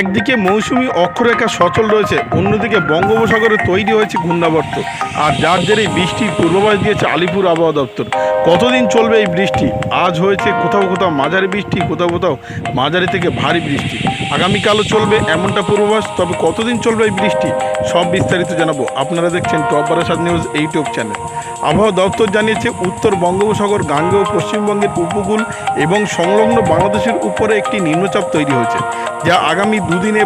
একদিকে মৌসুমি অক্ষরেখা সচল রয়েছে, অন্যদিকে বঙ্গোপসাগরে তৈরি হয়েছে ঘূর্ণাবর্ত। আর যার জেরেই বৃষ্টির পূর্বাভাস দিয়েছে আলিপুর আবহাওয়া দপ্তর। কতদিন চলবে এই বৃষ্টি? আজ হয়েছে কোথাও কোথাও মাঝারি বৃষ্টি, কোথাও কোথাও মাঝারি থেকে ভারী বৃষ্টি। আগামীকালও চলবে এমনটা পূর্বাভাস, তবে কতদিন চলবে এই বৃষ্টি? সব বিস্তারিত জানাব। আপনারা দেখছেন top Barasat news YouTube channel. আবহাওয়া দপ্তর জানিয়েছে, উত্তর বঙ্গোপসাগর, গাঙ্গেয় পশ্চিমবঙ্গের উপকূল এবং সংলগ্ন বাংলাদেশের উপরে একটি নিম্নচাপ তৈরি হয়েছে, যা আগামী দুদিনে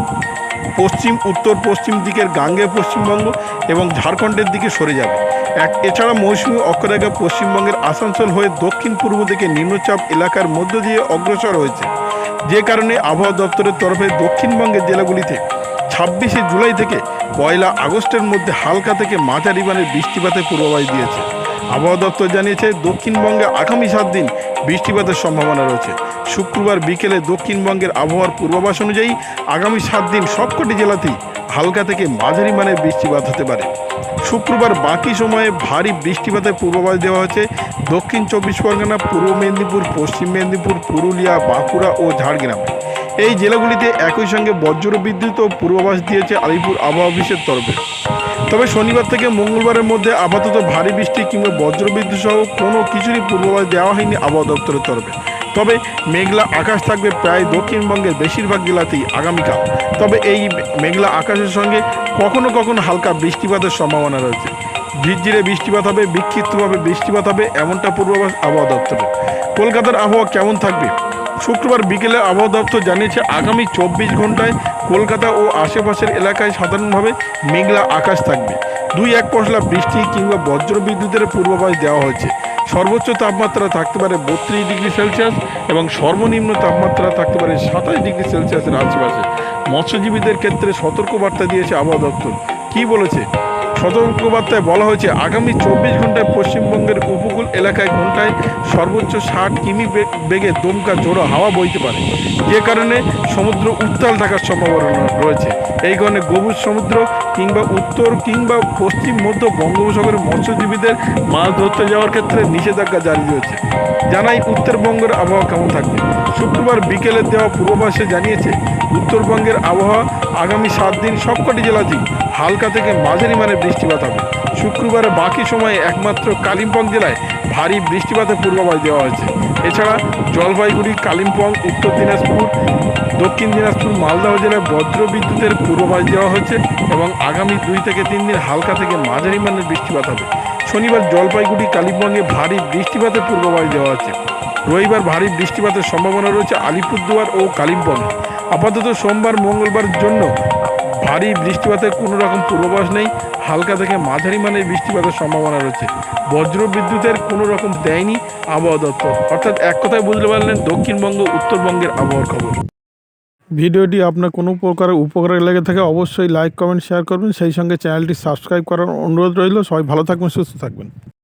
পশ্চিম, উত্তর পশ্চিম দিকের গাঙ্গেয় পশ্চিমবঙ্গ এবং ঝাড়খণ্ডের দিকে সরে যাবে। এক, এছাড়া মৌসুমী অক্ষরেখা পশ্চিমবঙ্গের আসানসোল হয়ে দক্ষিণ পূর্ব দিকে নিম্নচাপ এলাকার মধ্য দিয়ে অগ্রসর হয়েছে, যে কারণে আবহাওয়া দপ্তরের তরফে দক্ষিণবঙ্গের জেলাগুলিতে ছাব্বিশে জুলাই থেকে পয়লা আগস্টের মধ্যে হালকা থেকে মাঝারি মানের বৃষ্টিপাতের পূর্বাভাস দিয়েছে। আবহাওয়া দপ্তর জানিয়েছে, দক্ষিণবঙ্গে আগামী সাত দিন বৃষ্টিপাতের সম্ভাবনা রয়েছে। শুক্রবার বিকেলে দক্ষিণবঙ্গের আবহাওয়ার পূর্বাভাস অনুযায়ী আগামী সাত দিন সবকটি জেলাতেই হালকা থেকে মাঝারি মানের বৃষ্টিপাত হতে পারে। শুক্রবার বাকি সময়ে ভারী বৃষ্টিপাতের পূর্বাভাস দেওয়া হয়েছে। দক্ষিণ চব্বিশ পরগনা, পূর্ব মেদিনীপুর, পশ্চিম মেদিনীপুর, পুরুলিয়া, বাঁকুড়া ও ঝাড়গ্রামে। এই জেলাগুলিতে একই সঙ্গে বজ্র বিদ্যুৎ ও পূর্বাভাস দিয়েছে আলিপুর আবহাওয়া অফিসের তরফে। তবে শনিবার থেকে মঙ্গলবারের মধ্যে আপাতত ভারী বৃষ্টি কিংবা বজ্রবিদ্যুৎ সহ কোনো কিছুরই পূর্বাভাস দেওয়া হয়নি আবহাওয়া দপ্তরের তরফে। তবে মেঘলা আকাশ থাকবে প্রায় দক্ষিণবঙ্গের বেশিরভাগ জেলাতেই আগামীকাল। তবে এই মেঘলা আকাশের সঙ্গে কখনো কখনো হালকা বৃষ্টিপাতের সম্ভাবনা রয়েছে। ঝিরঝিরে বৃষ্টিপাত হবে, বিক্ষিপ্তভাবে বৃষ্টিপাত হবে, এমনটা পূর্বাভাস আবহাওয়া দপ্তরের। কলকাতার আবহাওয়া কেমন থাকবে? শুক্রবার বিকেলে আবহাওয়া দপ্তর জানিয়েছে, আগামী চব্বিশ ঘন্টায় কলকাতা ও আশেপাশের এলাকায় সাধারণভাবে মেঘলা আকাশ থাকবে। দুই এক পশলা বৃষ্টি কিংবা বজ্র বিদ্যুতের পূর্বাভাস দেওয়া হয়েছে। সর্বোচ্চ তাপমাত্রা থাকতে পারে বত্রিশ ডিগ্রি সেলসিয়াস এবং সর্বনিম্ন তাপমাত্রা থাকতে পারে সাতাশ ডিগ্রি সেলসিয়াসের আশেপাশে মৎস্যজীবীদের ক্ষেত্রে সতর্কবার্তা দিয়েছে আবহাওয়া দপ্তর। কী বলেছে? সতর্কবার্তায় বলা হয়েছে, আগামী চব্বিশ ঘন্টায় পশ্চিমবঙ্গের উপকূল এলাকায় ঘন্টায় সর্বোচ্চ ষাট কিমি বেগে দমকা জোড়ো হাওয়া বইতে পারে। যে কারণে সমুদ্র উত্তাল থাকার সম্ভাবনা রয়েছে। এই কারণে গভীর সমুদ্র কিংবা উত্তর কিংবা পশ্চিম মধ্য বঙ্গোপসাগরের মৎস্যজীবীদের মাছ ধরতে যাওয়ার ক্ষেত্রে নিষেধাজ্ঞা জারি রয়েছে। জানাই উত্তরবঙ্গের আবহাওয়া কেমন থাকবে? শুক্রবার বিকেলে দেওয়া পূর্বাভাসে জানিয়েছে, উত্তরবঙ্গের আবহাওয়া আগামী সাত দিন সবকটি জেলাতেই হালকা থেকে মাঝারি মানের বৃষ্টিপাত হবে। শুক্রবারে বাকি সময়ে একমাত্র কালিম্পং জেলায় ভারী বৃষ্টিপাতের পূর্বাভাস দেওয়া হয়েছে। এছাড়া জলপাইগুড়ি, কালিম্পং, উত্তর দিনাজপুর, দক্ষিণ দিনাজপুর, মালদহ জেলায় বজ্র বিদ্যুতের পূর্বাভাস দেওয়া হয়েছে এবং আগামী দুই থেকে তিন দিন হালকা থেকে মাঝারি মানের বৃষ্টিপাত হবে। শনিবার জলপাইগুড়ি, কালিম্পংয়ে ভারী বৃষ্টিপাতের পূর্বাভাস দেওয়া হয়েছে। রবিবার ভারী বৃষ্টিপাতের সম্ভাবনা রয়েছে আলিপুরদুয়ার ও কালিম্পংয়ে। আপাতত সোমবার মঙ্গলবার জন্য ভারী বৃষ্টিপাতের কোনো রকম পূর্বাভাস নেই। হালকা থেকে মাঝারি মানের বৃষ্টিপাতের সম্ভাবনা রয়েছে। বজ্র বিদ্যুতের কোনো রকম দেয়নি আবহাওয়া দপ্তর। অর্থাৎ এক কথায় বুঝতে পারলেন দক্ষিণবঙ্গ, উত্তরবঙ্গের আবহাওয়ার খবর। ভিডিওটি আপনার কোনো প্রকার উপকারে লেগে থাকে অবশ্যই লাইক, কমেন্ট, শেয়ার করবেন। সেই সঙ্গে চ্যানেলটি সাবস্ক্রাইব করার অনুরোধ রইল। সবাই ভালো থাকবেন, সুস্থ থাকবেন।